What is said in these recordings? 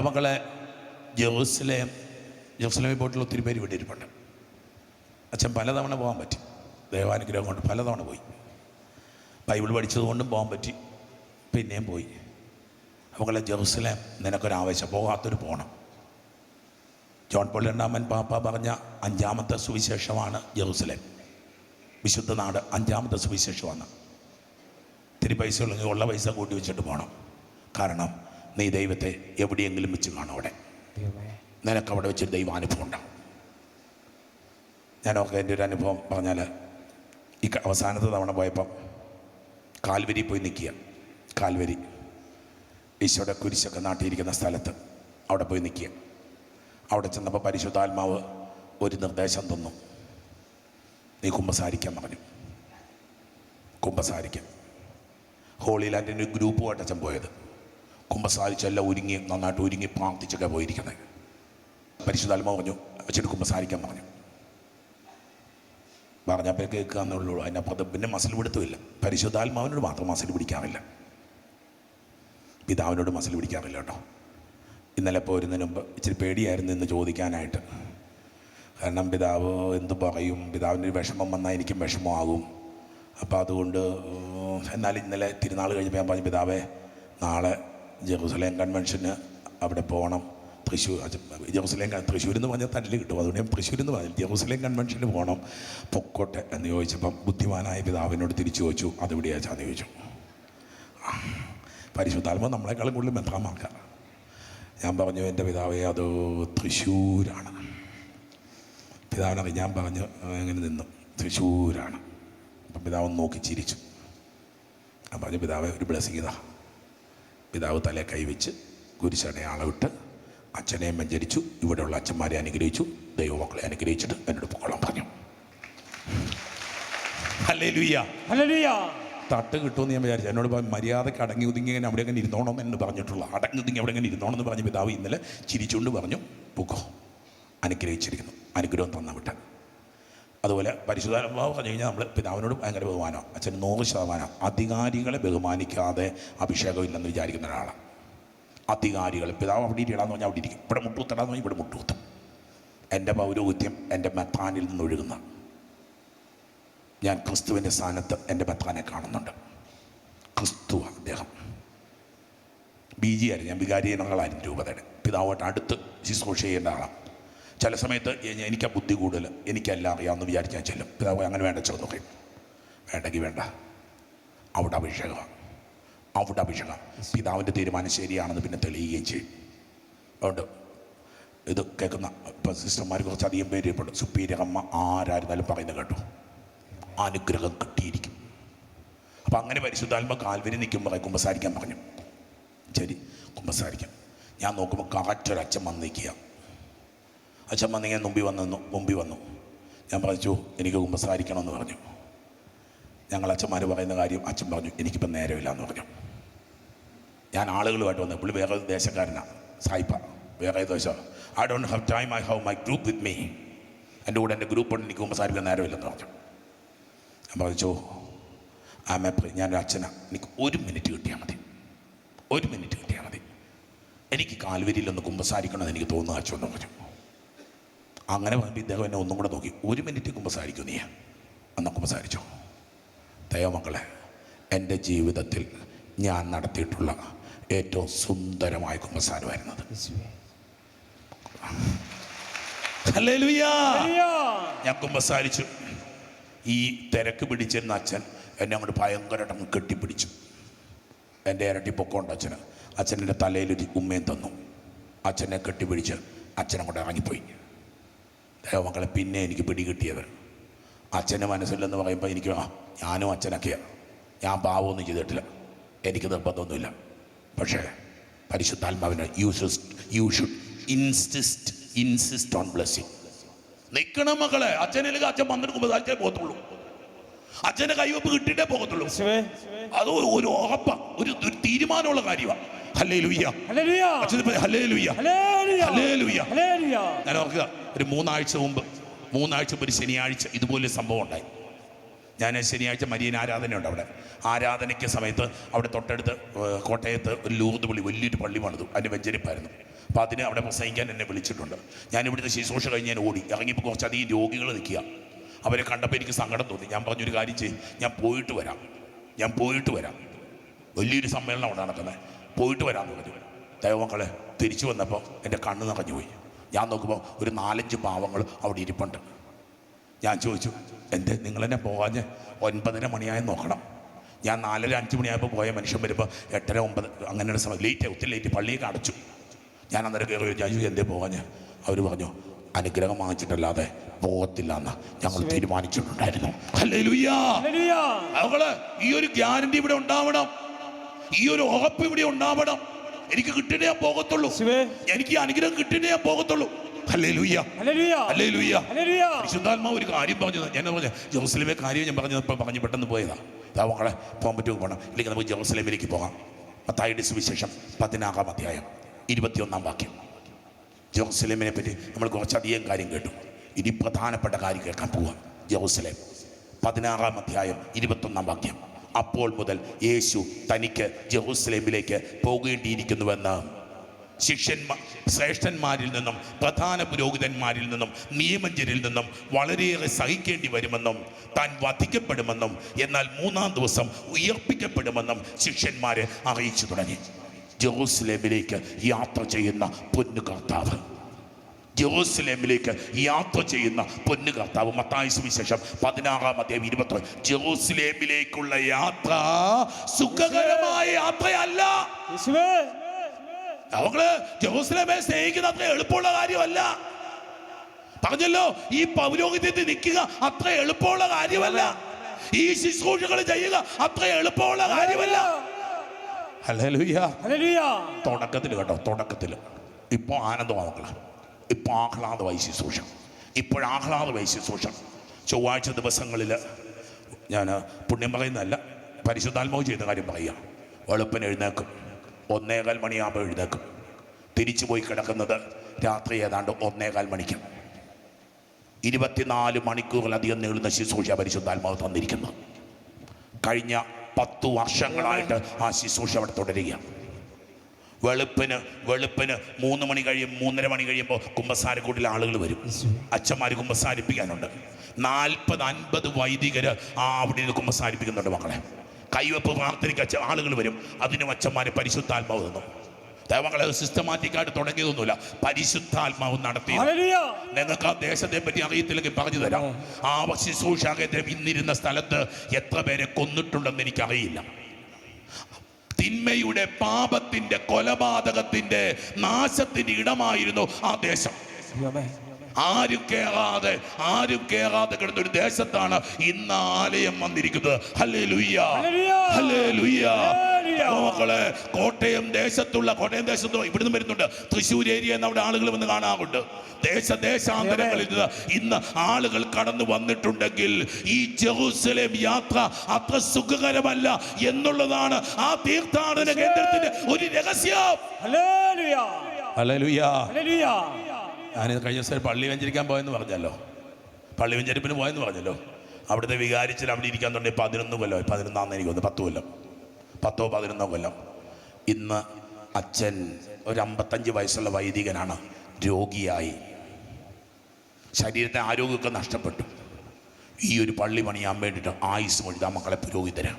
മക്കളെ ജെറുസലേം ജെറൂസലേമിൽ പോയിട്ടുള്ള ഒത്തിരി പേര് ഇവിടെ ഇരിപ്പുണ്ട്. അച്ഛൻ പലതവണ പോകാൻ പറ്റി. ദൈവാനുഗ്രഹം കൊണ്ട് പലതവണ പോയി. ബൈബിൾ പഠിച്ചതുകൊണ്ടും പോകാൻ പറ്റി. പിന്നെയും പോയി. അവളെ ജെറൂസലേം നിനക്കൊരാവേശം. പോകാത്തൊരു പോകണം ജോൺ പോൾ രണ്ടാമൻ പാപ്പ പറഞ്ഞ അഞ്ചാമത്തെ സുവിശേഷമാണ് ജെറുസലേം. വിശുദ്ധ നാട് അഞ്ചാമത്തെ സുവിശേഷമാണ്. ഇത്തിരി പൈസ ഉള്ളെങ്കിൽ ഉള്ള പൈസ കൂട്ടി വെച്ചിട്ട് പോകണം കാരണം നീ ദൈവത്തെ എവിടെയെങ്കിലും വെച്ച് കാണും അവിടെ. നിനക്ക് അവിടെ വെച്ചൊരു ദൈവാനുഭവം ഉണ്ടാവും. ഞാനൊക്കെ എന്റെ ഒരു അനുഭവം പറഞ്ഞാൽ ഈ അവസാനത്തെ തവണ പോയപ്പം കാൽവരി പോയി നിൽക്കുക കാൽവരി. ഈശോയുടെ കുരിശൊക്കെ നാട്ടിയിരിക്കുന്ന സ്ഥലത്ത് അവിടെ പോയി നിൽക്കുക അവിടെ ചെന്നപ്പോൾ പരിശുദ്ധാത്മാവ് ഒരു നിർദ്ദേശം തന്നു. നീ കുമ്പസാരിക്കാൻ പറഞ്ഞു. കുമ്പസാരിക്കാൻ. ഹോളി ലാൻഡിന്റെ ഒരു ഗ്രൂപ്പുമായിട്ട് അച്ഛൻ പോയത്. കുമ്പസാരിച്ചെല്ലാം ഒരുങ്ങി നന്നായിട്ട് ഒരുങ്ങി പ്രാർത്ഥിച്ചൊക്കെ പോയിരിക്കുന്നത് പരിശുദ്ധാൽമ പറഞ്ഞു അച്ഛന് കുമ്പസാരിക്കാൻ പറഞ്ഞു. പറഞ്ഞപ്പോൾ കേൾക്കുക എന്നുള്ളൂ അതിനപ്പുറത്ത് പിന്നെ മസിൽ പിടുത്തമില്ല. പരിശുദ്ധാത്മാവിനോട് മാത്രം മസിൽ പിടിക്കാറില്ല. പിതാവിനോട് മസിൽ പിടിക്കാറില്ല കേട്ടോ. ഇന്നലെ പോരുന്നതിന് മുമ്പ് ഇച്ചിരി പേടിയായിരുന്നു ഇന്ന് ചോദിക്കാനായിട്ട്. കാരണം പിതാവ് എന്ത് പറയും? പിതാവിന്റെ വിഷമം വന്നാൽ എനിക്കും വിഷമമാകും. അപ്പോൾ അതുകൊണ്ട് എന്നാൽ ഇന്നലെ തിരുനാൾ കഴിഞ്ഞപ്പോൾ ഞാൻ പറഞ്ഞു പിതാവേ നാളെ ജെറുസലേം കൺവെൻഷന് അവിടെ പോകണം. തൃശ്ശൂർ ജെറുസലേം തൃശ്ശൂർ എന്ന് പറഞ്ഞാൽ തല്ല് കിട്ടും. അതുകൊണ്ട് ഞാൻ തൃശ്ശൂർ എന്ന് പറഞ്ഞു ജെറുസലേം കൺവെൻഷന് പോകണം പൊക്കോട്ടെ എന്ന് ചോദിച്ചപ്പം ബുദ്ധിമാനായ പിതാവിനോട് തിരിച്ചു ചോദിച്ചു അതെവിടെയാച്ചാന്ന് ചോദിച്ചു. പരിശുദ്ധാത്മ നമ്മളെക്കാളും കൂടുതൽ മെത്രാമാക്കാം ഞാൻ പറഞ്ഞു എന്റെ പിതാവേ അത് തൃശ്ശൂരാണ്. പിതാവിനറി ഞാൻ പറഞ്ഞു എങ്ങനെ നിന്നു. തൃശ്ശൂരാണ്. അപ്പം പിതാവ് നോക്കി ചിരിച്ചു. ഞാൻ പറഞ്ഞു പിതാവെ ഒരു ബ്ലെസ്സിങ് ഇതാ. പിതാവ് തലേ കൈവച്ച് കുരിശടയെ അളവിട്ട് അച്ഛനെ മഞ്ചരിച്ചു ഇവിടെയുള്ള അച്ഛന്മാരെ അനുഗ്രഹിച്ചു. ദൈവമക്കളെ അനുഗ്രഹിച്ചിട്ട് എന്നോട് പൊക്കോളാൻ പറഞ്ഞു. തട്ട് കിട്ടുമെന്ന് ഞാൻ വിചാരിച്ചു. എന്നോട് പറഞ്ഞു, മര്യാദയ്ക്ക് അടങ്ങി ഒതുങ്ങി ഇങ്ങനെ അവിടെ അങ്ങനെ ഇരുന്നോണം എന്ന് പറഞ്ഞിട്ടുള്ള അടങ്ങി ഒതുങ്ങി അവിടെ അങ്ങനെ ഇരുന്നോണം എന്ന് പറഞ്ഞ് പിതാവ് ഇന്നലെ ചിരിച്ചുകൊണ്ട് പറഞ്ഞു പൊക്കോ. അനുഗ്രഹിച്ചിരിക്കുന്നു. അനുഗ്രഹം തന്ന വിട്ട് അതുപോലെ പരിശുദ്ധാത്മാവ് പറഞ്ഞു കഴിഞ്ഞാൽ നമ്മൾ പിതാവിനോട് ഭയങ്കര ബഹുമാനം. അച്ഛൻ നൂറ് ശതമാനം. അധികാരികളെ ബഹുമാനിക്കാതെ അഭിഷേകം ഇല്ലെന്ന് വിചാരിക്കുന്ന ഒരാളാണ് അധികാരികൾ പിതാവ് അവിടെ ഇരിക്കണമെന്ന് പറഞ്ഞാൽ അവിടെ ഇരിക്കും. ഇവിടെ മുട്ടുകുത്തടാന്ന് പറഞ്ഞാൽ ഇവിടെ മുട്ടുകുത്തും എന്റെ പൗരോഹിത്യം എന്റെ മെത്താനിൽ നിന്ന് ഒഴുകുന്ന. ഞാൻ ക്രിസ്തുവിന്റെ സ്ഥാനത്ത് എന്റെ മെത്താനെ കാണുന്നുണ്ട്. ക്രിസ്തു അദ്ദേഹം. ബി ജി ആയിരുന്നു. ഞാൻ വികാരിയനങ്ങളായിരുന്നു രൂപതയുടെ. പിതാവായിട്ട് അടുത്ത് ശുശ്രൂഷ ചെയ്യേണ്ട ആളാണ് ചില സമയത്ത് എനിക്ക് ബുദ്ധി കൂടുതൽ. എനിക്കെല്ലാം അറിയാമെന്ന് വിചാരിച്ച് ഞാൻ ചെല്ലും. പിതാവ് അങ്ങനെ വേണ്ട ചെറുന്നു പറയും വേണ്ടെങ്കിൽ വേണ്ട. അവിടെ അഭിഷേകമാണ് അവിടെ അഭിഷേകം. പിതാവിന്റെ തീരുമാനം ശരിയാണെന്ന് പിന്നെ തെളിയുകയും ചെയ്യും. അതുകൊണ്ട് ഇത് കേൾക്കുന്ന ഇപ്പം സിസ്റ്റർമാർ കുറച്ചധികം പേര് ഇപ്പോൾ സുപ്പീരിയർ ആരായിരുന്നാലും പറയുന്നത് കേട്ടോ. അനുഗ്രഹം കിട്ടിയിരിക്കും. അപ്പം അങ്ങനെ പരിശുദ്ധാത്മ കാൽവരി നിൽക്കുമ്പോൾ കുമ്പസാരിക്കാൻ പറഞ്ഞു. ശരി കുമ്പസാരിക്കാം. ഞാൻ നോക്കുമ്പോൾ കാറ്റൊരച്ഛൻ ഒരു അച്ഛൻ നിങ്ങൾ മുമ്പിൽ വന്നു മുമ്പി വന്നു. ഞാൻ പറഞ്ഞു എനിക്ക് കുമ്പസാരിക്കണമെന്ന് പറഞ്ഞു. ഞങ്ങൾ അച്ഛന്മാർ പറയുന്ന കാര്യം അച്ഛൻ പറഞ്ഞു എനിക്കിപ്പം നേരമില്ല എന്ന് പറഞ്ഞു. ഞാൻ ആളുകളുമായിട്ട് വന്നു. പുള്ളി വേറെ ദേശക്കാരനാണ് സായിപ്പ. വേറെ ദേശം. I don't have time I have my group with me എന്റെ കൂടെ എന്റെ ഗ്രൂപ്പ് ഉണ്ട് എനിക്ക് കുമ്പസാരിക്കാൻ നേരമില്ലെന്ന് പറഞ്ഞു. ഞാൻ പറഞ്ഞു ആമേ ഞാനൊരു അച്ഛനാണ് എനിക്ക് ഒരു മിനിറ്റ് കിട്ടിയാൽ മതി. ഒരു മിനിറ്റ് കിട്ടിയാൽ മതി. എനിക്ക് കാൽവരിയിൽ കാൽവരിയിലൊന്ന് കുമ്പസാരിക്കണമെന്ന് എനിക്ക് തോന്നുന്നു അച്ഛൻ എന്ന് പറഞ്ഞു. അങ്ങനെ പറഞ്ഞപ്പോൾ ഇദ്ദേഹം എന്നെ ഒന്നും കൂടെ നോക്കി. ഒരു മിനിറ്റ് കുമ്പസാരിക്കും നീ? അന്ന് കുമ്പസാരിച്ചോ ദൈവമക്കളെ എന്റെ ജീവിതത്തിൽ ഞാൻ നടത്തിയിട്ടുള്ള ഏറ്റവും സുന്ദരമായ കുമ്പസാരമായിരുന്നത് ഞാൻ കുമ്പസാരിച്ചു. ഈ തിരക്ക് പിടിച്ചിരുന്ന അച്ഛൻ എന്നെ അങ്ങോട്ട് ഭയങ്കരമായിട്ട് കെട്ടിപ്പിടിച്ചു. എന്റെ ഇരട്ടി പൊക്കമുണ്ട് അച്ഛന്. അച്ഛന്റെ തലയിലൊരു ഉമ്മയും തന്നു. അച്ഛനെ കെട്ടിപ്പിടിച്ച് അച്ഛനെ അങ്ങോട്ട് ഇറങ്ങിപ്പോയി. ദൈവമക്കളെ പിന്നെ എനിക്ക് പിടികിട്ടിയത് അച്ഛന്റെ മനസ്സിലെന്ന് പറയുമ്പോൾ എനിക്ക് ആ ഞാനും അച്ഛനൊക്കെയാണ് ഞാൻ പാവമൊന്നും ചെയ്തിട്ടില്ല. എനിക്ക് നിർബന്ധമൊന്നുമില്ല. പക്ഷേ പരിശുദ്ധാത്മാവിന് you you should insist insist on blessing നിൽക്കണം മക്കളെ. അച്ഛനില്ലെങ്കിൽ അച്ഛൻ വന്നിട്ട് അച്ഛൻ പോകത്തുള്ളൂ. അച്ഛന്റെ കൈവപ്പ് കിട്ടിയിട്ടേ പോകത്തുള്ളൂ. അത് ഒരു- ഉറപ്പാണ് ഒരു തീരുമാനമുള്ള കാര്യമാണ് ഞാൻ ഓർക്കുക ഒരു മൂന്നാഴ്ച മുമ്പ് മൂന്നാഴ്ച മുമ്പ് ഒരു ശനിയാഴ്ച ഇതുപോലെ സംഭവം ഉണ്ടായി. ഞാൻ ശനിയാഴ്ച മരിയൻ ആരാധനയുണ്ട് അവിടെ. ആരാധനയ്ക്ക് സമയത്ത് അവിടെ തൊട്ടടുത്ത് കോട്ടയത്ത് ഒരു ലൂർദ് പള്ളി വലിയൊരു പള്ളി പണിതു. അതിന്റെ വെഞ്ചരിപ്പായിരുന്നു. അപ്പോൾ അതിന് അവിടെ പ്രസംഗിക്കാൻ എന്നെ വിളിച്ചിട്ടുണ്ട്. ഞാൻ ഇവിടുത്തെ ശുശ്രൂഷ കഴിഞ്ഞ് ഞാൻ ഓടി. ഇറങ്ങിയപ്പോൾ കുറച്ചധികം രോഗികൾ നിൽക്കുക. അവരെ കണ്ടപ്പോൾ എനിക്ക് സങ്കടം തോന്നി. ഞാൻ പറഞ്ഞൊരു കാര്യം ചെയ്യും. ഞാൻ പോയിട്ട് വരാം. ഞാൻ പോയിട്ട് വരാം. വലിയൊരു സമ്മേളനം അവിടെ നടക്കുന്നത്. പോയിട്ട് വരാമെന്ന് പറഞ്ഞു ദൈവമക്കളെ തിരിച്ചു വന്നപ്പോൾ എന്റെ കണ്ണ് നിറഞ്ഞു പോയി. ഞാൻ നോക്കുമ്പോൾ ഒരു നാലഞ്ച് പാവങ്ങൾ അവിടെ ഇരിപ്പുണ്ട്. ഞാൻ ചോദിച്ചു എന്തേ? നിങ്ങളെന്നെ പോകാഞ്ഞ് ഒൻപതര മണിയായി നോക്കണം. ഞാൻ നാലര അഞ്ച് മണിയായപ്പോൾ പോയ മനുഷ്യൻ വരുമ്പോൾ എട്ടര ഒമ്പത് ഒരു സമയം ലേറ്റ് ഒത്തിരി ലേറ്റ് പള്ളിയൊക്കെ അടച്ചു. ഞാൻ അന്നേരം കയറി ഞാൻ ചോദിച്ചു എന്തേ പോകാഞ്ഞ്? അവർ പറഞ്ഞു അനുഗ്രഹം വാങ്ങിച്ചിട്ടല്ലാതെ പോകത്തില്ല എന്ന് ഞങ്ങൾ തീരുമാനിച്ചിട്ടുണ്ടായിരുന്നു. ഈ ഒരു ഗ്യാരണ്ടി ഇവിടെ ഉണ്ടാവണം. ഈ ഒരു ഉറപ്പ് ഇവിടെ ഉണ്ടാവണം. എനിക്ക് കിട്ടിയേ ഞാൻ പോകത്തുള്ളൂ എനിക്ക് ഈ അനുഗ്രഹം കിട്ടിയേ ഞാൻ പോകത്തുള്ളൂ പരിശുദ്ധാത്മാവ് ഒരു കാര്യം പറഞ്ഞത് ഞാൻ പറഞ്ഞു ജെറുസലേമെ കാര്യം ഞാൻ പറഞ്ഞപ്പോൾ പറഞ്ഞു പെട്ടെന്ന് പോയതാ. ഇതാ മക്കളെ പോകാൻ പറ്റുമോ? പോകണം ഇല്ലെങ്കിൽ നമുക്ക് ജെറുസലേമിലേക്ക് പോകാം. മത്തായിയുടെ സുവിശേഷം പതിനാറാം അധ്യായം ഇരുപത്തിയൊന്നാം വാക്യം. ജെറുസലേമിനെ പറ്റി നമ്മൾ കുറച്ചധികം കാര്യം കേട്ടു. ഇനി പ്രധാനപ്പെട്ട കാര്യം കേൾക്കാൻ പോവാം. ജെറുസലേം. പതിനാറാം അധ്യായം ഇരുപത്തൊന്നാം വാക്യം. അപ്പോൾ മുതൽ യേശു തനിക്ക് ജെറുസലേമിലേക്ക് പോകേണ്ടിയിരിക്കുന്നുവെന്ന്. ശിഷ്യന്മാ ശ്രേഷ്ഠന്മാരിൽ നിന്നും പ്രധാന പുരോഹിതന്മാരിൽ നിന്നും നിയമജ്ഞരിൽ നിന്നും വളരെയേറെ സഹിക്കേണ്ടി വരുമെന്നും താൻ വധിക്കപ്പെടുമെന്നും എന്നാൽ മൂന്നാം ദിവസം ഉയർപ്പിക്കപ്പെടുമെന്നും ശിഷ്യന്മാരെ അറിയിച്ചു തുടങ്ങി. ജെറൂസലേമിലേക്ക് യാത്ര ചെയ്യുന്ന പൊന്നു കർത്താവ് ജെറൂസലേമിലേക്ക് യാത്ര ചെയ്യുന്ന പൊന്നു കർത്താവ്. മത്തായ സുവിശേഷം പതിനാറാം അധ്യായം ഇരുപത്തി ജെറൂസലേമിലേക്കുള്ള യാത്ര സുഖകരമായ യാത്രയല്ല. അവങ്ങൾ ജെറൂസലേമെ സ്നേഹിക്കുന്ന അത്ര എളുപ്പമുള്ള കാര്യമല്ല. പറഞ്ഞല്ലോ ഈ പൗരോഹിത്യത്തിൽ നിൽക്കുക അത്ര എളുപ്പമുള്ള കാര്യമല്ല. ഈ ശുശ്രൂഷകൾ ചെയ്യുക അത്ര എളുപ്പമുള്ള കാര്യമല്ല. തുടക്കത്തിൽ കേട്ടോ തുടക്കത്തിൽ. ഇപ്പോൾ ആനന്ദമാണ് ഇപ്പോൾ ആഹ്ലാദമായി ശുശ്രൂഷ. ഇപ്പോഴാഹ്ലാദമായി ശുശ്രൂഷ. ചൊവ്വാഴ്ച ദിവസങ്ങളിൽ ഞാൻ പുണ്യം പറയുന്നതല്ല പരിശുദ്ധാത്മാവ് ചെയ്ത കാര്യം പറയുക. വെളുപ്പിന് എഴുന്നേക്കും ഒന്നേകാൽ മണിയാകുമ്പോൾ എഴുന്നേക്കും തിരിച്ചു പോയി കിടക്കുന്നത് രാത്രി ഏതാണ്ട് ഒന്നേകാൽ മണിക്ക്. ഇരുപത്തിനാല് മണിക്കൂറിലധികം നീളുന്ന ശുശ്രൂഷ പരിശുദ്ധാത്മാവ് തന്നിരിക്കുന്നു. കഴിഞ്ഞ പത്തു വർഷങ്ങളായിട്ട് ആ ശുശ്രൂഷ അവിടെ തുടരുകയാണ്. വെളുപ്പിന് വെളുപ്പിന് മൂന്ന് മണി കഴിയും മൂന്നര മണി കഴിയുമ്പോൾ കുമ്പസാരക്കൂട്ടിൽ ആളുകൾ വരും. അച്ഛന്മാർ കുമ്പസാരിപ്പിക്കാനുണ്ട്. നാൽപ്പത് അൻപത് വൈദികർ ആ അവിടെ നിന്ന് കുമ്പസാരിപ്പിക്കുന്നുണ്ട് മക്കളെ. കൈവെപ്പ് പ്രാർത്ഥനയ്ക്ക് അച്ഛ ആളുകൾ വരും. അതിനും അച്ഛന്മാരെ പരിശുദ്ധാത്മാവ് തന്നു. ദൈവങ്ങളെ സിസ്റ്റമാറ്റിക്കായിട്ട് തുടങ്ങിയതൊന്നുമില്ല. പരിശുദ്ധാത്മാവ് നടത്തി. നിങ്ങൾക്ക് ആ ദേശത്തെ പറ്റി അറിയത്തില്ലെങ്കിൽ പറഞ്ഞു തരാം. ആ. ശുശ്രൂഷാകേന്ദ്രം ഇന്നിരുന്ന സ്ഥലത്ത് എത്ര പേരെ കൊന്നിട്ടുണ്ടെന്ന് എനിക്കറിയില്ല. തിന്മയുടെ പാപത്തിന്റെ കൊലപാതകത്തിന്റെ നാശത്തിന്റെ ഇടമായിരുന്നു ആ ദേശം. ആരും കേറാതെ ആരും കേറാതെ കിടന്ന ഒരു ദേശത്താണ് ഇന്ന് ആലയം വന്നിരിക്കുന്നത്. ഹലേ ലുയ്യ ഹലേ ലുയ്യ. മക്കളെ കോട്ടയം ദേശത്തുള്ള കോട്ടയം ദേശത്തോ ഇവിടുന്ന് വരുന്നുണ്ട്. തൃശ്ശൂർ ഏരിയ എന്ന് അവിടെ ആളുകൾ വന്ന് കാണാറുണ്ട്. ദേശ ദേശാന്തരങ്ങളിൽ നിന്ന് ഇന്ന് ആളുകൾ കടന്നു വന്നിട്ടുണ്ടെങ്കിൽ ഈ ജെറൂസലേം യാത്ര അത്ര സുഖകരമല്ല എന്നുള്ളതാണ് ആ തീർത്ഥാടന കേന്ദ്രത്തിന്റെ ഒരു രഹസ്യം. ഹല്ലേലൂയ. ഹല്ലേലൂയ. ഹല്ലേലൂയ. ഞാൻ കഴിഞ്ഞ ദിവസം പള്ളി വെഞ്ചരിക്കാൻ പോയെന്ന് പറഞ്ഞല്ലോ. പള്ളി വെഞ്ചരിപ്പിന് പോയെന്ന് പറഞ്ഞല്ലോ. അവിടുത്തെ വികാരിച്ചിൽ അവിടെ ഇരിക്കാൻ തുടങ്ങി പതിനൊന്ന് കൊല്ലം പതിനൊന്നാന്ന് എനിക്ക് തോന്നുന്നു പത്ത് കൊല്ലം. പത്തോ പതിനൊന്നോ കൊല്ലം. ഇന്ന് അച്ഛൻ ഒരു അമ്പത്തഞ്ച് വയസ്സുള്ള വൈദികനാണ്. രോഗിയായി. ശരീരത്തെ ആരോഗ്യമൊക്കെ നഷ്ടപ്പെട്ടു. ഈ ഒരു പള്ളി പണിയാൻ വേണ്ടിയിട്ട് ആയുസ് മുഴുതാ മക്കളെ പുരോഹിതരാണ്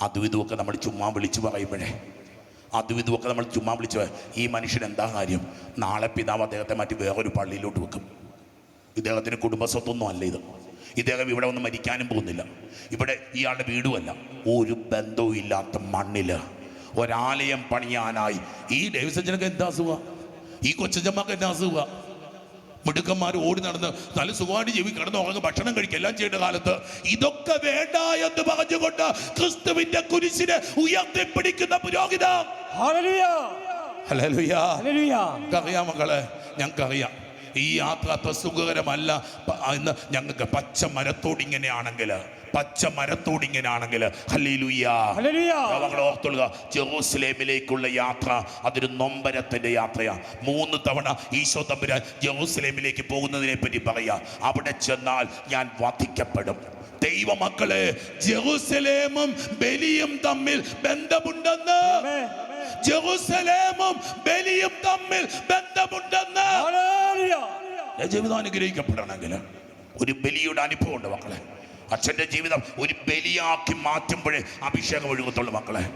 അതും ഇതുമൊക്കെ നമ്മൾ ചുമ്മാ വിളിച്ചു പറയുമ്പോഴേ. അതും ഇതുമൊക്കെ നമ്മൾ ചുമ്മാ വിളിച്ചു ഈ മനുഷ്യൻ എന്താ കാര്യം? നാളെ പിതാവ് അദ്ദേഹത്തെ മാറ്റി വേറൊരു പള്ളിയിലോട്ട് വെക്കും. ഇദ്ദേഹത്തിന് കുടുംബസ്വത്തൊന്നും അല്ല ഇത്. ഇദ്ദേഹം ഇവിടെ ഒന്നും മരിക്കാനും പോകുന്നില്ല. ഇവിടെ ഇയാളുടെ വീടുമല്ല ഒരു ബന്ധവും ഇല്ലാത്ത മണ്ണിൽ ഒരാലയം പണിയാനായി. ഈ ഡേവിസച്ചനൊക്കെ എന്താ അസുഖ? ഈ കൊച്ചച്ചമ്മക്ക് എന്താ അസുഖ? മിടുക്കന്മാർ ഓടി നടന്ന് നല്ല സുഖമായിട്ട് ജീവി കിടന്ന് ഉറങ്ങി ഭക്ഷണം കഴിക്കുക എല്ലാം ചെയ്യേണ്ട കാലത്ത് ഇതൊക്കെ വേണ്ട എന്ന് പറഞ്ഞുകൊണ്ട് ക്രിസ്തുവിന്റെ കുരിശിനെ ഉയർത്തിപ്പിടിക്കുന്ന പുരോഹിത ഞങ്ങൾക്കറിയാം മക്കളെ ഞങ്ങൾക്കറിയാം. ഈ യാത്ര അത്ര സുഖകരമല്ല. എന്ന് ഞങ്ങൾക്ക് പച്ച മരത്തോടിങ്ങനെയാണെങ്കിൽ പച്ച നമ്മൾ ഓർത്തുള്ളുക ജെറൂസലേമിലേക്കുള്ള യാത്ര അതൊരു നൊമ്പരത്തിന്റെ യാത്രയാണ് മൂന്ന് തവണ ഈശോ തമ്പുരാൻ ജെറൂസലേമിലേക്ക് പോകുന്നതിനെ പറ്റി പറയാ. അവിടെ ചെന്നാൽ ഞാൻ വധിക്കപ്പെടും. ദൈവമക്കളെ ജെറൂസലേമും ബലിയും തമ്മിൽ ബന്ധമുണ്ടെന്ന്. ജെറുസലേമും ബലിയും തമ്മിൽ ബന്ധമുണ്ടെന്ന്. ജീവിതം അനുഗ്രഹിക്കപ്പെടണമെങ്കിൽ ഒരു ബലിയുടെ അനുഭവം ഉണ്ട് മക്കളെ. അച്ഛന്റെ ജീവിതം ഒരു ബലിയാക്കി മാറ്റുമ്പോഴേ അഭിഷേകം ഒഴുകത്തുള്ളൂ മക്കളെ.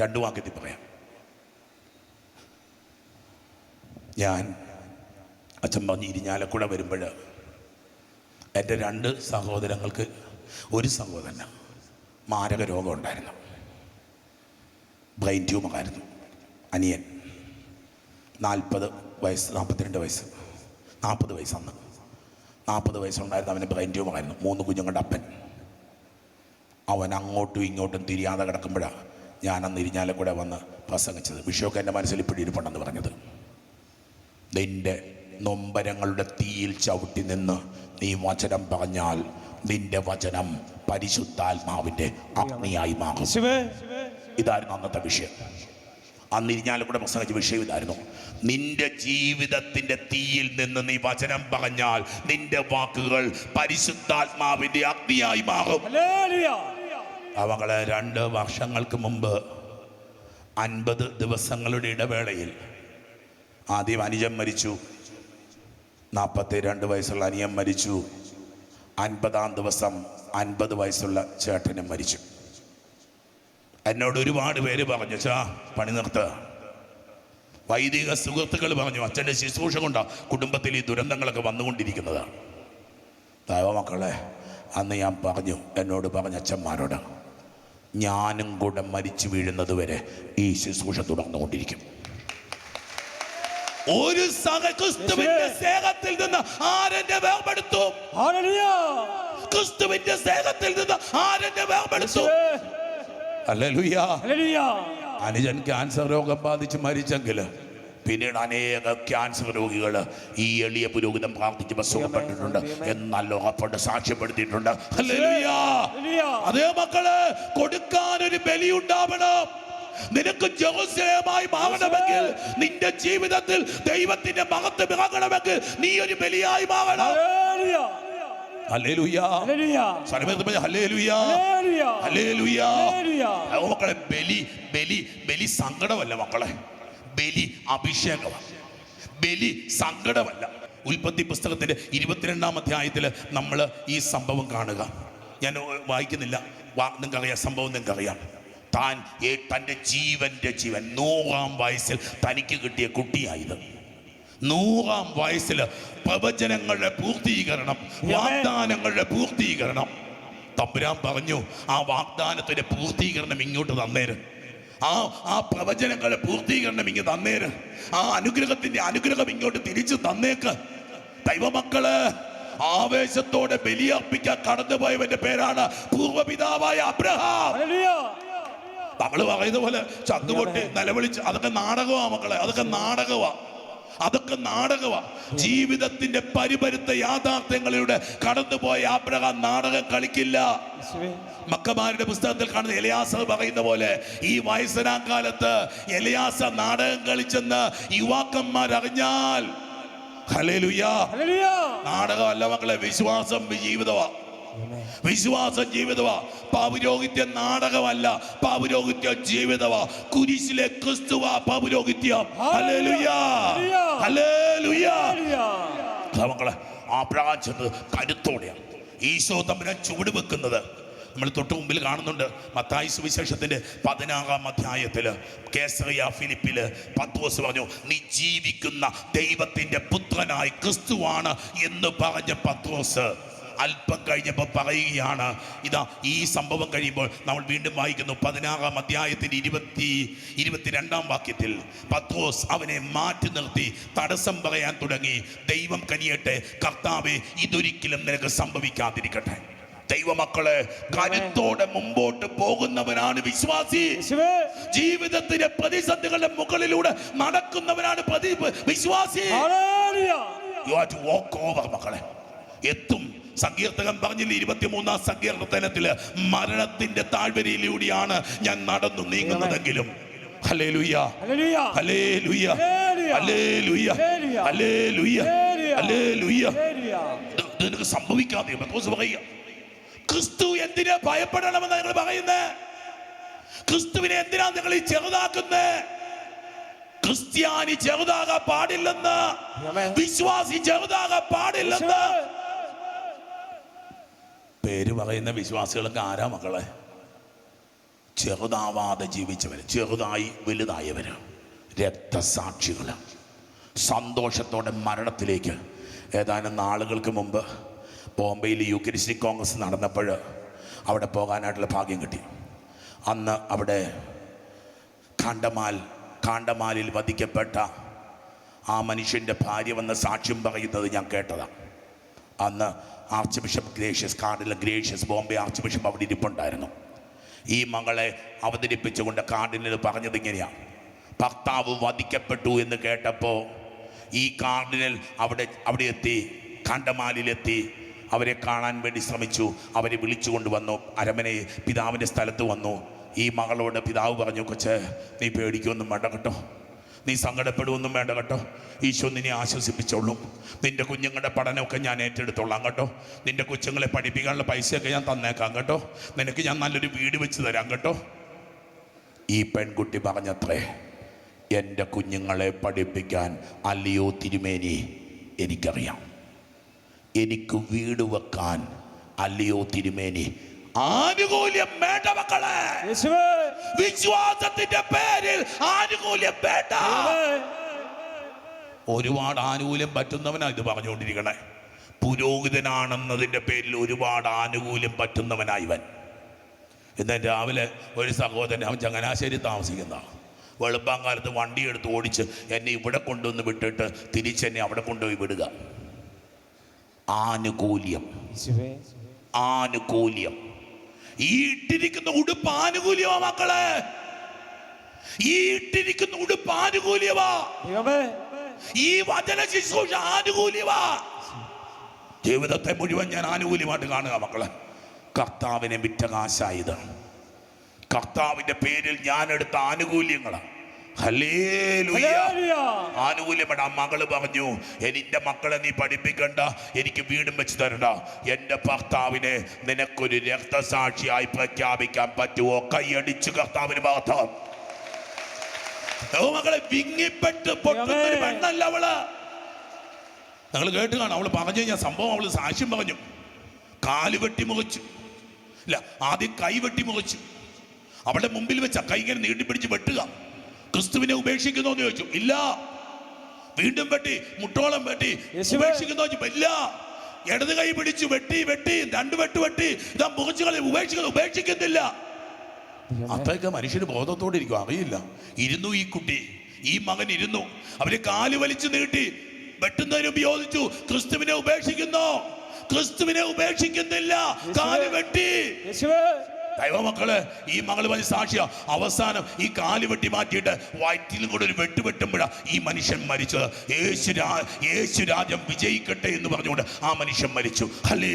രണ്ടു വാക്യത്തിൽ പറയാം. ഞാൻ അച്ഛൻ പറഞ്ഞ് ഇരിഞ്ഞാലക്കുട വരുമ്പോൾ എന്റെ രണ്ട് സഹോദരങ്ങൾക്ക് ഒരു സഹോദരന് മാരക രോഗം ഉണ്ടായിരുന്നു. ബ്രെയിൻ ട്യൂമറായിരുന്നു. അനിയൻ. നാൽപ്പത് വയസ്സ് നാൽപ്പത്തിരണ്ട് വയസ്സ്. നാൽപ്പത് വയസ്സ് അന്ന് നാൽപ്പത് വയസ്സുണ്ടായിരുന്നു അവന് ബ്രെയിൻ ട്യൂമറായിരുന്നു. മൂന്ന് കുഞ്ഞുങ്ങളുടെ അപ്പൻ. അവൻ അങ്ങോട്ടും ഇങ്ങോട്ടും തിരിയാതെ കിടക്കുമ്പോഴാണ് ഞാൻ അന്ന് ഇരിഞ്ഞാലെ കൂടെ വന്ന് പ്രസംഗിച്ചത്. വിഷയമൊക്കെ എന്റെ മനസ്സിൽ ഇപ്പോഴും ഇരിപ്പുണ്ടെന്ന് പറഞ്ഞത്. നിന്റെ നൊമ്പരങ്ങളുടെ തീയിൽ ചവിട്ടി നിന്ന് നീ വചനം പറഞ്ഞാൽ നിന്റെ വചനം പരിശുദ്ധാത്മാവിന്റെ അഗ്നിയായി മാറും. ഇതായിരുന്നു അന്നത്തെ വിഷയം. അന്ന് ഇരിഞ്ഞാലും കൂടെ പ്രസംഗിച്ച വിഷയം ഇതായിരുന്നു. നിന്റെ ജീവിതത്തിന്റെ തീയിൽ നിന്ന് നീ വചനം പറഞ്ഞാൽ നിന്റെ വാക്കുകൾ പരിശുദ്ധാത്മാവിന്റെ അഗ്നിയായി മാറും. അവങ്ങളെ രണ്ട് വർഷങ്ങൾക്ക് മുമ്പ് അൻപത് ദിവസങ്ങളുടെ ഇടവേളയിൽ ആദ്യം അനുജൻ മരിച്ചു. നാൽപ്പത്തി രണ്ട് വയസ്സുള്ള അനിയൻ മരിച്ചു. അൻപതാം ദിവസം അൻപത് വയസ്സുള്ള ചേട്ടനും മരിച്ചു. എന്നോട് ഒരുപാട് പേര് പറഞ്ഞു ചാ പണി നിർത്തുക വൈദിക സുഹൃത്തുക്കൾ പറഞ്ഞു അച്ഛന്റെ ശുശ്രൂഷ കൊണ്ടാണ് കുടുംബത്തിൽ ഈ ദുരന്തങ്ങളൊക്കെ വന്നുകൊണ്ടിരിക്കുന്നതാണ് ദൈവമക്കളെ അന്ന് ഞാൻ പറഞ്ഞു എന്നോട് പറഞ്ഞ അച്ഛന്മാരോട് ഞാനും കൂടെ മരിച്ചു വീഴുന്നത് വരെ ഈ ശുശ്രൂഷ തുടർന്നുകൊണ്ടിരിക്കും. ഒരു സഹക്രിസ്തുവിന്റെ സ്നേഹത്തിൽ നിന്ന് ആരെന്നെ വേർപെടുത്തു. ക്രിസ്തുവിന്റെ സ്നേഹത്തിൽ നിന്ന് ആരെന്നെ വേർപെടുത്തും. അനുജൻ ക്യാൻസർ രോഗം ബാധിച്ച് മരിച്ചെങ്കിൽ പിന്നീട് അനേക ക്യാൻസർ രോഗികൾ ഈ എളിയ പുരോഹിതം പ്രാർത്ഥിച്ച് സുഖപ്പെട്ടിട്ടുണ്ട് എന്നാൽ ലോകപ്പെട്ട് സാക്ഷ്യപ്പെടുത്തിയിട്ടുണ്ട്. അതേ മക്കൾ കൊടുക്കാൻ ഒരു ബലി ഉണ്ടാവണം നിനക്ക് ജോസ്യമായി മാറണമെങ്കിൽ നിന്റെ ജീവിതത്തിൽ ദൈവത്തിന്റെ മഹത്വമാകണമെങ്കിൽ നീ ഒരു ബലിയായി മാറണം. മക്കളെ ബലി ബലി ബലി സങ്കടമല്ല മക്കളെ. ബലി അഭിഷേകമാണ് ബലി സങ്കടമല്ല. ഉൽപ്പത്തി പുസ്തകത്തിന്റെ ഇരുപത്തിരണ്ടാം അധ്യായത്തിൽ നമ്മൾ ഈ സംഭവം കാണുക. ഞാൻ വായിക്കുന്നില്ല. നിങ്ങൾക്കറിയാം സംഭവം നിങ്ങൾക്കറിയാം. താൻ തന്റെ ജീവന്റെ ജീവൻ നൂറാം വയസ്സിൽ തനിക്ക് കിട്ടിയ കുട്ടിയായത് നൂറാം വയസ്സിൽ പ്രവചനങ്ങളുടെ പൂർത്തീകരണം വാഗ്ദാനങ്ങളുടെ പൂർത്തീകരണം. തമ്പുരാൻ പറഞ്ഞു ആ വാഗ്ദാനത്തിന്റെ പൂർത്തീകരണം ഇങ്ങോട്ട് തന്നേര്. ആ ആ പ്രവചനങ്ങളുടെ പൂർത്തീകരണം ഇങ്ങ് തന്നേര്. ആ അനുഗ്രഹത്തിന്റെ അനുഗ്രഹം ഇങ്ങോട്ട് തിരിച്ചു തന്നേക്ക്. ദൈവമക്കൾ ആവേശത്തോടെ ബലിയർപ്പിക്കാൻ കടന്നുപോയവന്റെ പേരാണ് പൂർവപിതാവായ അബ്രഹാം. നമ്മൾ പറയുന്ന പോലെ ചന്തുപൊട്ടി നിലവിളിച്ച് അതൊക്കെ നാടകമാ മക്കളെ അതൊക്കെ നാടകമാ. അതൊക്കെ നാടകമാ ജീവിതത്തിന്റെ പരിപരുത്ത യാഥാർത്ഥ്യങ്ങളിലൂടെ കടന്നുപോയ ആബ്രഹാം നാടകം കളിക്കില്ല. മക്കമാരുടെ പുസ്തകത്തിൽ കാണുന്ന എലയാസ പറയുന്ന പോലെ ഈ വയസ്സനാം കാലത്ത് എലിയാസ നാടകം കളിച്ചെന്ന് യുവാക്കന്മാർ അറിഞ്ഞാൽ. നാടകമല്ല മക്കളെ വിശ്വാസം ജീവിതമാ വിശ്വാസം ജീവിതമാ പൗരോഹിത്യ നാടകമല്ല പൗരോഹിത്യ ജീവിതമാ കുരിശിലെ ക്രിസ്തുവാ പൗരോഹിത്യം മക്കളെ ആ പ്രാചത് കരുത്തോടെയാണ് ഈശോ തമ്മിനെ ചുവട് വെക്കുന്നത് നമ്മൾ തൊട്ട് മുമ്പിൽ കാണുന്നുണ്ട്. മത്തായി സുവിശേഷത്തിന്റെ പതിനാറാം അധ്യായത്തിൽ കേസറിയ ഫിലിപ്പിൽ പത്രോസ് പറഞ്ഞു നീ ജീവിക്കുന്ന ദൈവത്തിന്റെ പുത്രനായി ക്രിസ്തുവാണ് എന്ന് പറഞ്ഞ പത്രോസ്. അല്പം കഴിഞ്ഞപ്പോൾ പറയുകയാണ് ഇതാ ഈ സംഭവം കഴിയുമ്പോൾ നമ്മൾ വീണ്ടും വായിക്കുന്നു പതിനാറാം അധ്യായത്തിൽ ഇരുപത്തി ഇരുപത്തിരണ്ടാം വാക്യത്തിൽ പത്രോസ് അവനെ മാറ്റി നിർത്തി തടസ്സം പറയാൻ തുടങ്ങി. ദൈവം കനിയട്ടെ കർത്താവെ ഇതൊരിക്കലും നിനക്ക് സംഭവിക്കാതിരിക്കട്ടെ. ദൈവമക്കളെ കരുത്തോടെ മുമ്പോട്ട് പോകുന്നവനാണ് വിശ്വാസി. ജീവിതത്തിലെ പ്രതിസന്ധികളുടെ മുകളിലൂടെ നടക്കുന്നവനാണ് വിശ്വാസി. You are to walk over മക്കളെ. എത്തും സങ്കീർത്തകൻ പറഞ്ഞില്ല ഇരുപത്തിമൂന്നാം സങ്കീർത്തനത്തിൽ മരണത്തിന്റെ താഴ്വരയിലൂടെയാണ് ഞാൻ നടന്നു നീങ്ങുന്നതെങ്കിലും നിനക്ക് സംഭവിക്കാതെ പറയുക ക്രിസ്തു എന്തിനെ ഭയപ്പെടണമെന്ന് നിങ്ങൾ പറയുന്നത് ക്രിസ്തുവിനെ എന്തിനാ നിങ്ങൾ ഈ ചെറുതാക്കുന്നേ ക്രിസ്ത്യാനി ചെറുതാകാൻ പാടില്ലെന്ന് വിശ്വാസി ചെറുതാകാൻ പാടില്ലെന്ന് പേര് പറയുന്ന വിശ്വാസികളൊക്കെ ആരാ മക്കളെ? ചെറുതാവാതെ ജീവിച്ചവർ ചെറുതായി വലുതായവർ രക്തസാക്ഷികൾ സന്തോഷത്തോടെ മരണത്തിലേക്ക്. ഏതാനും നാളുകൾക്ക് മുമ്പ് ബോംബെയിൽ യുക്രിസ്റ്റിക് കോൺഗ്രസ് നടന്നപ്പോൾ അവിടെ പോകാനായിട്ടുള്ള ഭാഗ്യം കിട്ടി. അന്ന് അവിടെ കാണ്ടമാൽ കാണ്ടമാലിൽ വധിക്കപ്പെട്ട ആ മനുഷ്യന്റെ ഭാര്യ വന്ന് സാക്ഷ്യം പറയുന്നത് ഞാൻ കേട്ടതാണ് അന്ന് ആർച്ച് ബിഷപ്പ് ഗ്രേഷ്യസ് കാർഡിലെ ഗ്രേഷ്യസ് ബോംബെ ആർച്ച് ബിഷപ്പ് അവിടെ ഇരിപ്പുണ്ടായിരുന്നു. ഈ മകളെ അവതരിപ്പിച്ചുകൊണ്ട് കാർഡിനൽ പറഞ്ഞത് ഇങ്ങനെയാണ് ഭർത്താവ് വധിക്കപ്പെട്ടു എന്ന് കേട്ടപ്പോൾ ഈ കാർഡിനൽ അവിടെ അവിടെ എത്തി കണ്ടമാലിലെത്തി അവരെ കാണാൻ വേണ്ടി ശ്രമിച്ചു. അവരെ വിളിച്ചുകൊണ്ട് കൊണ്ടുവന്നു. അരമനെ പിതാവിന്റെ സ്ഥലത്ത് വന്നു. ഈ മകളോട് പിതാവ് പറഞ്ഞു കൊച്ച് നീ പേടിക്കൊന്നും വേണ്ട കേട്ടോ. നീ സങ്കടപ്പെടുവൊന്നും വേണ്ട കേട്ടോ. ഈശോ നിന്നെ ആശ്വസിപ്പിച്ചോളൂ. നിന്റെ കുഞ്ഞുങ്ങളുടെ പഠനമൊക്കെ ഞാൻ ഏറ്റെടുത്തോളാം കേട്ടോ. നിന്റെ കൊച്ചുങ്ങളെ പഠിപ്പിക്കാനുള്ള പൈസയൊക്കെ ഞാൻ തന്നേക്കാം കേട്ടോ. നിനക്ക് ഞാൻ നല്ലൊരു വീട് വെച്ച് തരാം കേട്ടോ. ഈ പെൺകുട്ടി പറഞ്ഞത്രേ എന്റെ കുഞ്ഞുങ്ങളെ പഠിപ്പിക്കാൻ അല്ലയോ തിരുമേനി എനിക്കറിയാം. എനിക്ക് വീട് വെക്കാൻ അല്ലയോ തിരുമേനി. ആനുകൂല്യം വേണ്ട മക്കളെ. വിശ്വാസത്തിന്റെ പേരിൽ ആനുകൂല്യം വേണ്ട ആമേൻ. ഒരുപാട് ആനുകൂല്യം പറ്റുന്നവനാ ഇത് പറഞ്ഞുകൊണ്ടിരിക്കണേ. പുരോഹിതനാണെന്നതിന്റെ പേരിൽ ഒരുപാട് ആനുകൂല്യം പറ്റുന്നവനായവൻ എന്നാൽ രാവിലെ ഒരു സഹോദരൻ അവൻ ചങ്ങനാശ്ശേരി താമസിക്കുന്ന വെളുപ്പാങ്കാലത്ത് വണ്ടി എടുത്ത് ഓടിച്ച് എന്നെ ഇവിടെ കൊണ്ടുവന്ന് വിട്ടിട്ട് തിരിച്ചെന്നെ അവിടെ കൊണ്ടുപോയി വിടുക. ആനുകൂല്യം. ആനുകൂല്യം. ഈ ഇട്ടിരിക്കുന്ന ഉടുപ്പ് ആനുകൂല്യമാ മക്കളെ. ഈ ഇട്ടിരിക്കുന്ന ഉടുപ്പ് ആനുകൂല്യവാ ഈ വചന ശുശ്രൂഷ ആനുകൂല്യവാ ജീവിതത്തെ മുഴുവൻ ഞാൻ ആനുകൂല്യമായിട്ട് കാണുക മക്കളെ. കർത്താവിനെ വിറ്റ കാശായത് കർത്താവിന്റെ പേരിൽ ഞാൻ എടുത്ത ആനുകൂല്യങ്ങൾ ആനുകൂല്യപ്പെടാ മകൾ പറഞ്ഞു എനിന്റെ മക്കളെ നീ പഠിപ്പിക്കണ്ട എനിക്ക് വീടും വെച്ച് തരണ്ട. എന്റെ ഭർത്താവിനെ നിനക്കൊരു രക്തസാക്ഷിയായി പ്രഖ്യാപിക്കാൻ പറ്റുമോ? കൈയടിച്ചു കർത്താവിന് ഭാഗത്താം ഓ മകളെ വിങ്ങിപ്പെട്ട് പൊട്ടുന്ന ഒരു പെണ്ണല്ല അവൾ. നിങ്ങൾ കേട്ട് കാണാം. അവൾ പറഞ്ഞു കഴിഞ്ഞാൽ സംഭവം അവൾ സാക്ഷ്യം പറഞ്ഞു. കാൽ വെട്ടി മുഖച്ചു. ഇല്ല ആദ്യം കൈ വെട്ടി മുഖച്ചു. അവളുടെ മുമ്പിൽ വെച്ച കൈ ഇങ്ങനെ നീട്ടിപ്പിടിച്ച് വെട്ടുക. ക്രിസ്തുവിനെ ഉപേക്ഷിക്കുന്നോ എന്ന് ചോദിച്ചു. ഇല്ല. വീണ്ടും വെട്ടി മുട്ടോളം വെട്ടി ഉപേക്ഷിക്കുന്നു ഇല്ല. ഇടത് കൈ പിടിച്ചു വെട്ടി വെട്ടി രണ്ട് വെട്ട് വെട്ടി. ഇതാ മുഖച്ചുകളെ ഉപേക്ഷിക്കുന്നു ഉപേക്ഷിക്കുന്നില്ല. അത്രയൊക്കെ മനുഷ്യന് ബോധത്തോടെ ഇരിക്കും അറിയില്ല. ഇരുന്നു ഈ കുട്ടി. ഈ മകൻ ഇരുന്നു. അവർ കാൽ വലിച്ചു നീട്ടി. വെട്ടുന്നതിന് ഉപയോഗിച്ചു. ക്രിസ്തുവിനെ ഉപേക്ഷിക്കുന്നു. ക്രിസ്തുവിനെ ഉപേക്ഷിക്കുന്നില്ല. കാൽ വെട്ടി. ദൈവമക്കൾ ഈ മംഗളവതി വലിയ സാക്ഷിയ അവസാനം ഈ കാൽ വെട്ടി മാറ്റിയിട്ട് വയറ്റിലും കൂടെ ഒരു വെട്ട് വെട്ടുമ്പോഴാ ഈ മനുഷ്യൻ മരിച്ചത്. യേശു യേശു രാജ്യം വിജയിക്കട്ടെ എന്ന് പറഞ്ഞുകൊണ്ട് ആ മനുഷ്യൻ മരിച്ചു. ഹലേ.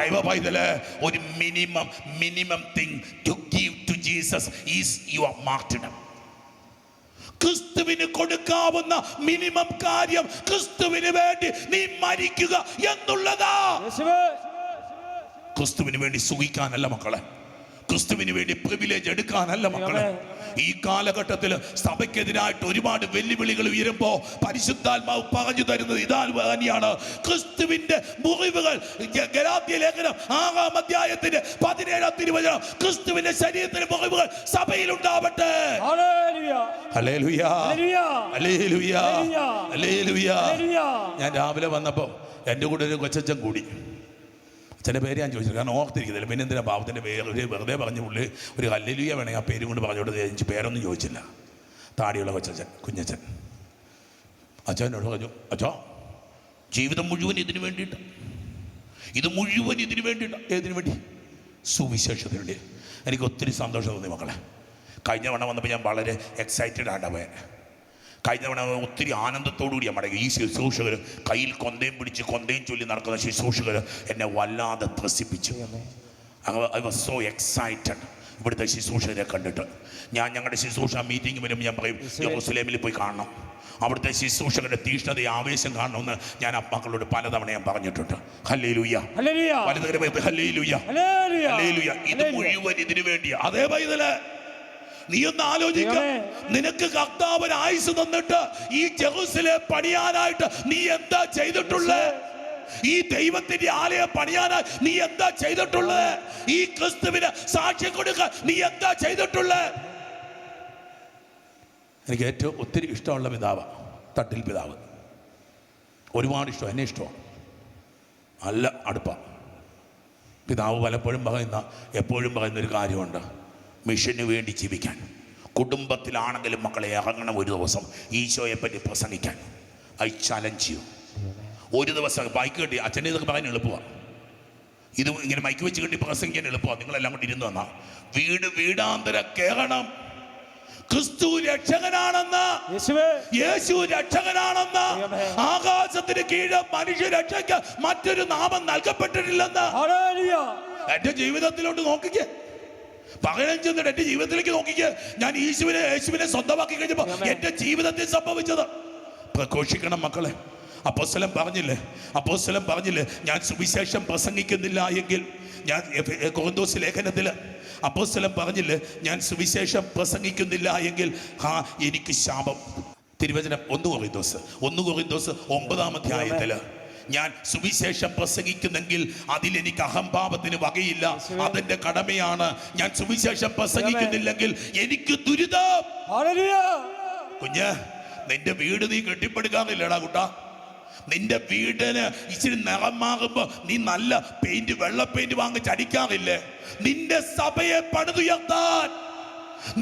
ദൈവ പൈതൽ ഒരു minimum minimum thing to give to Jesus is your മാർട്ടിനം ക്രിസ്തുവിന് കൊടുക്കാവുന്ന മിനിമം കാര്യം ക്രിസ്തുവിന് വേണ്ടി നീ മരിക്കുക എന്നുള്ളതാ. ക്രിസ്തുവിന് വേണ്ടി സുഖിക്കാനല്ല മക്കളെ. ക്രിസ്തുവിന് വേണ്ടി പ്രിവിലേജ് എടുക്കാനല്ല മക്കളെ. ഈ കാലഘട്ടത്തിൽ സഭയ്ക്കെതിരായിട്ട് ഒരുപാട് വെല്ലുവിളികൾ ഉയരുമ്പോ പരിശുദ്ധാത്മാവ് പറഞ്ഞു തരുന്നത് ഇതാ തന്നെയാണ്. ക്രിസ്തുവിന്റെ മുറിവുകൾ ഗലാത്യ ലേഖനം ആറാം അധ്യായത്തിന്റെ പതിനേഴാം തിരുവചനം. ക്രിസ്തുവിന്റെ ശരീരത്തിന് മുറിവുകൾ സഭയിൽ ഉണ്ടാവട്ടെ. ഞാൻ രാവിലെ വന്നപ്പോ എന്റെ കൂടെ ഒരു കൊച്ചച്ഛൻ കൂടി. അച്ഛന്റെ പേര് ഞാൻ ചോദിച്ചില്ല കാരണം ഓർത്തിരിക്കുന്നില്ല. പിന്നെ എന്തിനാ പാവത്തിന്റെ പേര് ഒരു വെറുതെ പറഞ്ഞു പുള്ളി ഒരു ഹല്ലേലൂയ വേണമെങ്കിൽ ആ പേരും കൊണ്ട് പറഞ്ഞോട്ട് എനിക്ക് പേരൊന്നും ചോദിച്ചില്ല. താടിയുള്ള കൊച്ചച്ചൻ കുഞ്ഞച്ഛൻ. അച്ഛൻ എന്നോട് പറഞ്ഞു അച്ഛോ ജീവിതം മുഴുവൻ ഇതിന് വേണ്ടിയിട്ട്. ഇത് മുഴുവൻ ഇതിന് വേണ്ടിയിട്ട്. ഏതിനു വേണ്ടി? സുവിശേഷത്തിന് വേണ്ടി എനിക്ക് ഒത്തിരി സന്തോഷം തോന്നി മക്കളെ. കഴിഞ്ഞ വണ്ണം വന്നപ്പോൾ ഞാൻ വളരെ എക്സൈറ്റഡ് ആണ് പോയത് കഴിഞ്ഞ തവണ ഒത്തിരി ആനന്ദത്തോടുകൂടിയാണ് മടങ്ങി. ഈ ശുശ്രൂഷകർ കയ്യിൽ കൊന്തയും പിടിച്ച് കൊന്തയും ചൊല്ലി നടക്കുന്ന ശുശ്രൂഷകർ എന്നെ വല്ലാതെ ത്രസിപ്പിച്ചു. ഐ വാസ് സോ എക്സൈറ്റഡ് ഇവിടുത്തെ ശുശ്രൂഷകരെ കണ്ടിട്ട്. ഞാൻ ഞങ്ങളുടെ ശുശ്രൂഷ മീറ്റിംഗ് വരുമ്പോൾ ഞാൻ പറയും ഞാൻ ജെറുസലേമിൽ പോയി കാണണം. അവിടുത്തെ ശുശ്രൂഷകരുടെ തീഷ്ണത ആവേശം കാണണമെന്ന് ഞാൻ അപ്പാക്കളോട് പലതവണ ഞാൻ പറഞ്ഞിട്ടുണ്ട്. ഇത് മുഴുവൻ ഇതിനു വേണ്ടിയാ. അതേ പൈതൽ നീ ഒന്ന് ആലോചിക്ക. നിനക്ക് കർത്താവ് ആയുസ് തന്നിട്ട് ഈ ജെറുസലെ പണിയാനായിട്ട് നീ എന്താ ചെയ്തിട്ടുള്ളത് ഈ ദൈവത്തിന്റെ ആലയം പണിയാനായി നീ എന്താ ചെയ്തിട്ടുള്ളത് ഈ ക്രിസ്തുവിന് സാക്ഷ്യം കൊടുക്ക നീ എന്താ ചെയ്തിട്ടുള്ളത് എനിക്ക് ഏറ്റവും ഒത്തിരി ഇഷ്ടമുള്ള പിതാവ് തട്ടിൽ പിതാവ്. ഒരുപാട് ഇഷ്ടം എന്നെ ഇഷ്ടമാണ്. നല്ല അടുപ്പാണ് പിതാവ് പലപ്പോഴും പറയുന്ന എപ്പോഴും പറയുന്ന ഒരു കാര്യമുണ്ട്. മിഷന് വേണ്ടി ജീവിക്കാൻ. കുടുംബത്തിലാണെങ്കിലും മക്കളെ ഇറങ്ങണം ഒരു ദിവസം. ഈശോയെ പറ്റി പ്രസംഗിക്കാൻ. ഐ ചലഞ്ച് ചെയ്യും ഒരു ദിവസം ബൈക്ക് കെട്ടി അച്ഛന്റെ ഇതൊക്കെ പറയാൻ എളുപ്പമാണ് ഇത് ഇങ്ങനെ മൈക്ക് വെച്ച് കെട്ടി പ്രസംഗിക്കാൻ എളുപ്പമാണ് നിങ്ങളെല്ലാം കൂടി ഇരുന്ന് വന്നാ. വീട് വീടാന്തര കേറണം. ക്രിസ്തു രക്ഷകനാണെന്ന്. യേശു രക്ഷകനാണെന്ന്. ആകാശത്തിന് കീഴ് മനുഷ്യ രക്ഷയ്ക്ക് മറ്റൊരു നാമം നൽകപ്പെട്ടിട്ടില്ലെന്ന്. എന്റെ ജീവിതത്തിലോട്ട് നോക്കിക്കേ. പകരം ചെന്നിട്ട് എന്റെ ജീവിതത്തിലേക്ക് നോക്കിക്ക്. ഞാൻ യേശുവിനെ യേശുവിനെ സ്വന്തമാക്കി കഴിഞ്ഞപ്പോ ആമേൻ. എന്റെ ജീവിതത്തിൽ സംഭവിച്ചത്. പ്രഘോഷിക്കണം മക്കളെ. അപ്പോസ്തലൻ പറഞ്ഞില്ലേ? അപ്പോസ്തലൻ പറഞ്ഞില്ലേ? ഞാൻ സുവിശേഷം പ്രസംഗിക്കുന്നില്ല എങ്കിൽ ഞാൻ കോന്തോസ് ലേഖനത്തിൽ അപ്പോ ലേഖനത്തിൽ അപ്പോസ്തലൻ പറഞ്ഞില്ലേ? ഞാൻ സുവിശേഷം പ്രസംഗിക്കുന്നില്ല എങ്കിൽ ആ എനിക്ക് ശാപം. തിരുവചനം ഒന്ന് കുറയും ദോസ് ഒന്ന് കുറയും ദോസ് ഒമ്പതാം അധ്യായത്തിൽ. ഞാൻ സുവിശേഷം പ്രസംഗിക്കുന്നെങ്കിൽ അതിൽ എനിക്ക് അഹംഭാവത്തിന് വകയില്ല. അതെന്റെ കടമയാണ്. ഞാൻ സുവിശേഷം പ്രസംഗിക്കുന്നില്ലെങ്കിൽ എനിക്ക് ദുരിതം. കുഞ്ഞ് നിന്റെ വീട് നീ കെട്ടിപ്പടുക്കാറില്ലടാ കുട്ടാ. നിന്റെ വീടിന് ഇച്ചിരി നിറം മാറുമ്പോ നീ നല്ല പെയിന്റ് വെള്ള പെയിന്റ് വാങ്ങിച്ച് അടിക്കാറില്ലേ? നിന്റെ സഭയെ പണിതുയർത്താൻ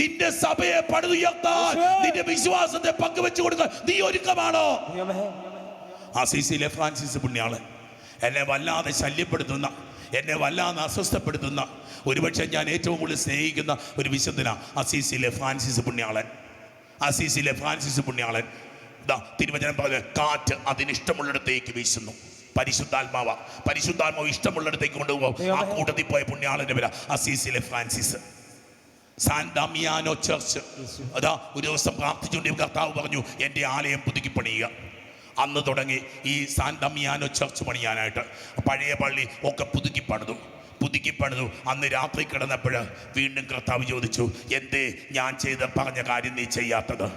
നിന്റെ സഭയെ പണിതുയർത്താൻ നിന്റെ വിശ്വാസത്തെ പങ്കുവെച്ചു കൊടുക്കാൻ നീ ഒരുക്കമാണോ? ദൈവമേ സിയിലെ ഫ്രാൻസിസ് പുണ്യാൾ എന്നെ വല്ലാതെ ശല്യപ്പെടുത്തുന്ന എന്നെ വല്ലാതെ അസ്വസ്ഥപ്പെടുത്തുന്ന ഒരുപക്ഷെ ഞാൻ ഏറ്റവും കൂടുതൽ സ്നേഹിക്കുന്ന ഒരു വിശുദ്ധന അസീസിലെ ഫ്രാൻസിസ് പുണ്യാളൻ. അസീസിലെ ഫ്രാൻസിസ് പുണ്യാളൻ. ഇതാ തിരുവചനം പറഞ്ഞ കാറ്റ് അതിനിഷ്ടമുള്ളിടത്തേക്ക് വീശുന്നു. പരിശുദ്ധാത്മാവ പരിശുദ്ധാത്മാവ് ഇഷ്ടമുള്ളിടത്തേക്ക് കൊണ്ടുപോകും. ആ കൂട്ടത്തിൽ പോയ പുണ്യാളന്റെ പേര് അസീസിലെ ഫ്രാൻസിസ്. San Damiano church. അതാ ഒരു ദിവസം പ്രാർത്ഥിച്ചുകൊണ്ട് കർത്താവ് പറഞ്ഞു എന്റെ ആലയം പുതുക്കി പണിയുക അന്ന് തുടങ്ങി ഈ സാൻ ദമിയാനോ ചർച്ച് പണിയാനായിട്ട്. പഴയ പള്ളി ഒക്കെ പുതുക്കി പണിതു. പുതുക്കി പണിതു. അന്ന് രാത്രി കിടന്നപ്പോൾ വീണ്ടും കർത്താവ് ചോദിച്ചു എന്തേ ഞാൻ ചെയ്ത പറഞ്ഞ കാര്യം നീ ചെയ്യാത്തത്?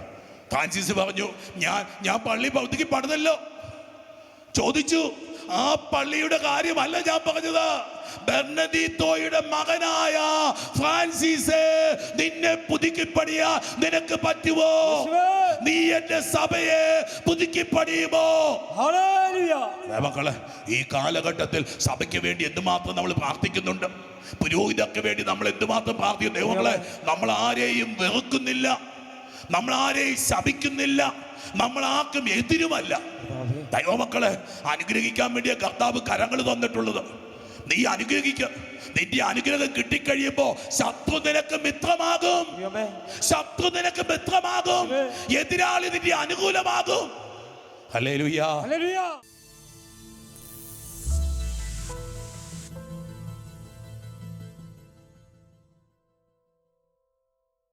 ഫ്രാൻസിസ് പറഞ്ഞു ഞാൻ ഞാൻ പള്ളി പുതുക്കി പണിതല്ലോ. ചോദിച്ചു ആ പള്ളിയുടെ കാര്യമല്ല ഞാൻ പറഞ്ഞത്. ബെർണദീത്തോയുടെ മകനായ ഫ്രാൻസിസ് നിന്നെ പുതുക്കി പണിയാ നിനക്ക് പറ്റുമോ. നീ എന്റെ സഭയെ പുതുക്കി പണിയുമോ മക്കളെ ഈ കാലഘട്ടത്തിൽ സഭയ്ക്ക് വേണ്ടി എന്തുമാത്രം നമ്മൾ പ്രാർത്ഥിക്കുന്നുണ്ട്? പുരോഹിതർക്ക് വേണ്ടി നമ്മൾ എന്തുമാത്രം പ്രാർത്ഥിക്കുന്നു? ദൈവങ്ങളെ നമ്മൾ ആരെയും വെറുക്കുന്നില്ല. നമ്മൾ ആരെയും ശപിക്കുന്നില്ല. നമ്മൾ ആർക്കും എതിരുമല്ല. ദൈവമക്കളെ അനുഗ്രഹിക്കാൻ വേണ്ടിയ കർത്താവ് കരങ്ങൾ തന്നിട്ടുള്ളത്. നീ അനുഗ്രഹിക്ക. നിന്റെ അനുഗ്രഹം കിട്ടിക്കഴിയുമ്പോ ശത്രു നിനക്ക് മിത്രമാകും. ശത്രു നിനക്ക് മിത്രമാകും. എതിരാളി നിന്റെ അനുകൂലമാകും. ഹല്ലേലൂയ. ഹല്ലേലൂയ.